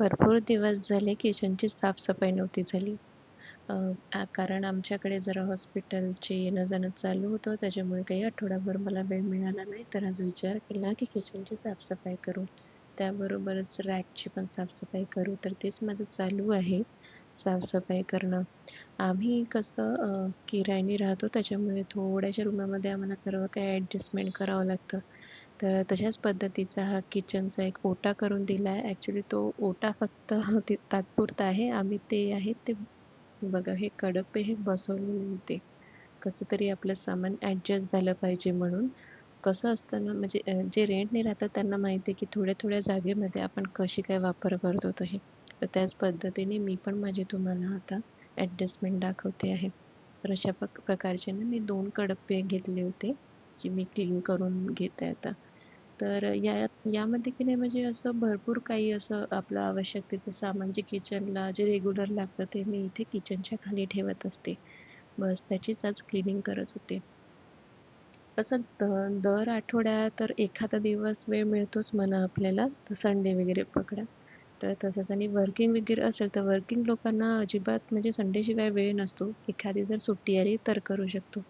भरपूर दिवस झाले किचनची साफसफाई नव्हती झाली. कारण आमच्याकडे जरा हॉस्पिटलचे येणं जाणं चालू होतं त्याच्यामुळे काही आठवडाभर मला वेळ मिळाला नाही. तर आज विचार केला की किचनची साफसफाई करू. त्याबरोबरच रॅकची पण साफसफाई करू. तर तेच माझं चालू आहे साफसफाई करणं. आम्ही कसं किरायाने राहतो त्याच्यामुळे थोड्याशा रूमामध्ये आम्हाला सर्व काही ॲडजस्टमेंट करावं लागतं. तर तशाच पद्धतीचा हा किचनचा एक ओटा करून दिला आहे. ॲक्च्युली तो ओटा फक्त ते तात्पुरता आहे. आम्ही ते आहे ते बघा हे कडपे हे बसवलेले होते. कसं तरी आपलं सामान ॲडजस्ट झालं पाहिजे म्हणून. कसं असतं ना म्हणजे जे रेंटने राहतात त्यांना माहिती आहे की थोड्या थोड्या जागेमध्ये आपण कशी काय वापर करतो तो हे. तर त्याच पद्धतीने मी पण माझे तुम्हाला आता ॲडजस्टमेंट दाखवते आहे. तर अशा प्रकारचे ना मी दोन कडप्पे घेतले होते जी मी क्लीन करून घेते आता. तर या यामध्ये की नाही म्हणजे असं भरपूर काही असं आपलं आवश्यक आवश्यकतेचं सामान जे किचनला जे रेग्युलर लागतं ते मी इथे किचनच्या खाली ठेवत असते. बस त्याचीच आज क्लिनिंग करत होते. असं द दर आठवड्या तर एखादा दिवस वेळ मिळतोच म्हणा आपल्याला तर संडे वगैरे पकडा. तर तसंच आणि वर्किंग वगैरे असेल तर वर्किंग लोकांना अजिबात म्हणजे संडेशिवाय वेळ नसतो. एखादी जर सुट्टी आली तर करू शकतो.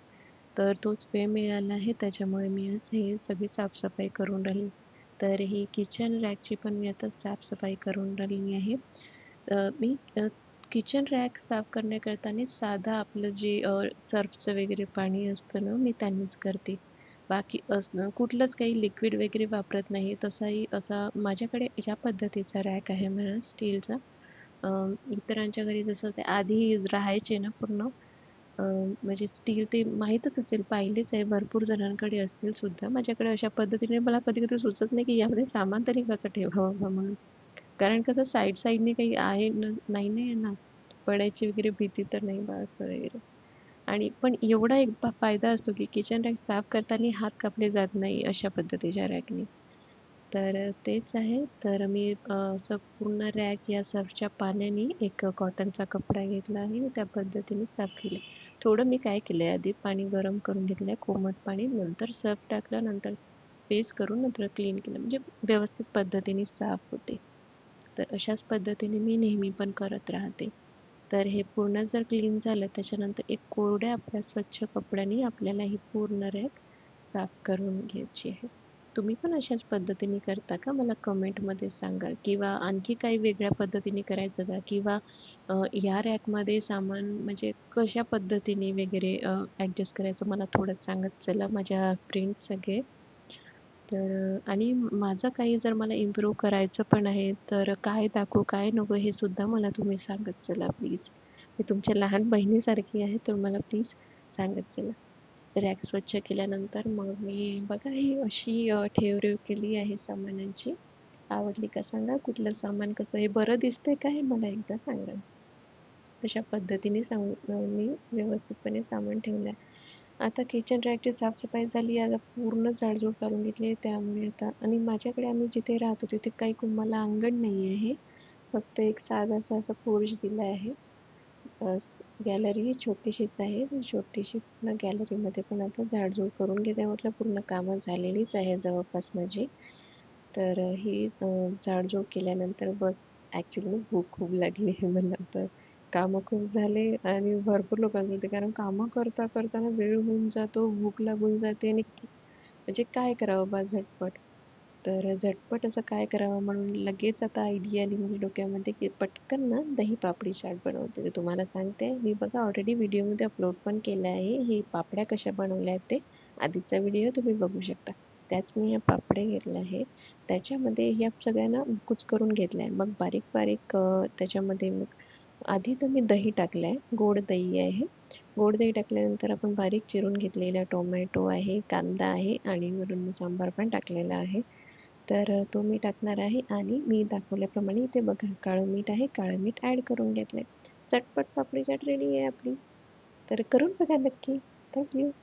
तर तोच वेळ मिळाला आहे त्याच्यामुळे मी आज हे सगळी साफसफाई करून राहिली. तर ही किचन रॅकची पण मी आता साफसफाई करून राहिली आहे. मी किचन रॅक साफ करण्याकरता साधा आपलं जे सर्फचं वगैरे पाणी असतं ना मी त्यांनीच करते. बाकी असं कुठलंच काही लिक्विड वगैरे वापरत नाही. तसाही असा माझ्याकडे या पद्धतीचा रॅक आहे म्हणा स्टीलचा इतरांच्या घरी जसं ते आधी राहायचे ना पूर्ण म्हणजे स्टील ते माहीतच असेल पाहिलेच आहे भरपूर जणांकडे असतील सुद्धा. माझ्याकडे अशा पद्धतीने मला कधी कधी सुचत नाही की यामध्ये सामान तरी कसं ठेवावं म्हणून. कारण कसं साईड साईडने काही आहे न नाही नाही ना. पडायची वगैरे भीती तर नाही बा असं वगैरे. आणि पण एवढा एक फायदा असतो की किचन रॅक साफ करताना हात कापले जात नाही अशा पद्धतीच्या रॅकने. तर तेच आहे. तर मी असं पूर्ण रॅक या सर्फच्या पाण्याने एक कॉटनचा कपडा घेतला आहे त्या पद्धतीने साफ केले. थोडं मी काय केलं आहे आधी पाणी गरम करून घेतलं आहे कोमट पाणी नंतर सर्फ टाकलं नंतर पेस्ट करून नंतर क्लीन केलं. म्हणजे व्यवस्थित पद्धतीने साफ होते. तर अशाच पद्धतीने मी नेहमी पण करत राहते. तर हे पूर्ण जर क्लीन झालं त्याच्यानंतर एक कोरड्या आपल्या स्वच्छ कपड्याने आपल्याला ही पूर्ण रॅक साफ करून घ्यायची आहे. तुम्ही पण अशाच पद्धतीने करता का? मला कमेंटमध्ये सांगा. किंवा आणखी काही वेगळ्या पद्धतीने करायचं का? किंवा ह्या रॅकमध्ये सामान म्हणजे कशा पद्धतीने वगैरे ॲडजस्ट करायचं? मला थोडं सांगत चला माझ्या फ्रेंड्स सगळे. तर आणि माझं काही जर मला इम्प्रूव्ह करायचं पण आहे तर काय दाखवू काय नको हे सुद्धा मला तुम्ही सांगत चला प्लीज मी तुमच्या लहान बहिणीसारखी आहे तर मला प्लीज सांगत चला. रॅक स्वच्छ केल्यानंतर मग मी बघा ही अशी ठेवरेव केली आहे सामानांची. आवडली का सांगा? कुठलं सामान कसं हे बरं दिसतंय का हे मला एकदा सांगा. अशा पद्धतीने सांग मी व्यवस्थितपणे सामान ठेवलं आहे आता किचन रॅकची साफसफाई झाली आता पूर्ण जाडजूड करून घेतली त्यामुळे आता आणि माझ्याकडे आम्ही जिथे राहतो तिथे काही कुंभाला अंगण नाही आहे फक्त एक साधासा असा पोर्च दिला आहे. गॅलरी ही छोटीशीच आहे. छोटीशी पूर्ण गॅलरीमध्ये पण आता झाडझूड करून घेते. म्हटलं पूर्ण कामं झालेलीच आहे जवळपास माझी. तर ही झाडझूड केल्यानंतर बस ॲक्च्युली भूक खूप लागली आहे मला. तर कामं खूप झाले आणि भरपूर लोकांचं होते. कारण कामं करता करताना वेळ होऊन जातो भूक लागून जाते आणि म्हणजे काय करावं बा झटपट? तर झटपट असं काय करावं म्हणून लगेच आता आयडिया आली म्हणजे डोक्यामध्ये की पटकन ना दही पापडी चाट बनवते. ते तुम्हाला सांगते मी बघा ऑलरेडी व्हिडिओमध्ये अपलोड पण केलं आहे. हे पापड्या कशा बनवल्या आहेत ते आधीचा व्हिडिओ तुम्ही बघू शकता. त्याच मी या पापड्या घेतल्या आहे त्याच्यामध्ये ह्या सगळ्यांना कुच करून घेतल्या. आहे मग बारीक बारीक त्याच्यामध्ये मग आधी तर मी दही टाकलं आहे गोड दही आहे. गोड दही टाकल्यानंतर आपण बारीक चिरून घेतलेला टोमॅटो आहे कांदा आहे आणि वरून सांबार पण टाकलेला आहे. तर तो मी टाकणार आहे आणि मी दाखवल्याप्रमाणे इथे बघा काळं मीठ आहे काळं मीठ ॲड करून घेतलं आहे चटपट पापडी चाट रेडी आहे आपली. तर करून बघा नक्की. थँक्यू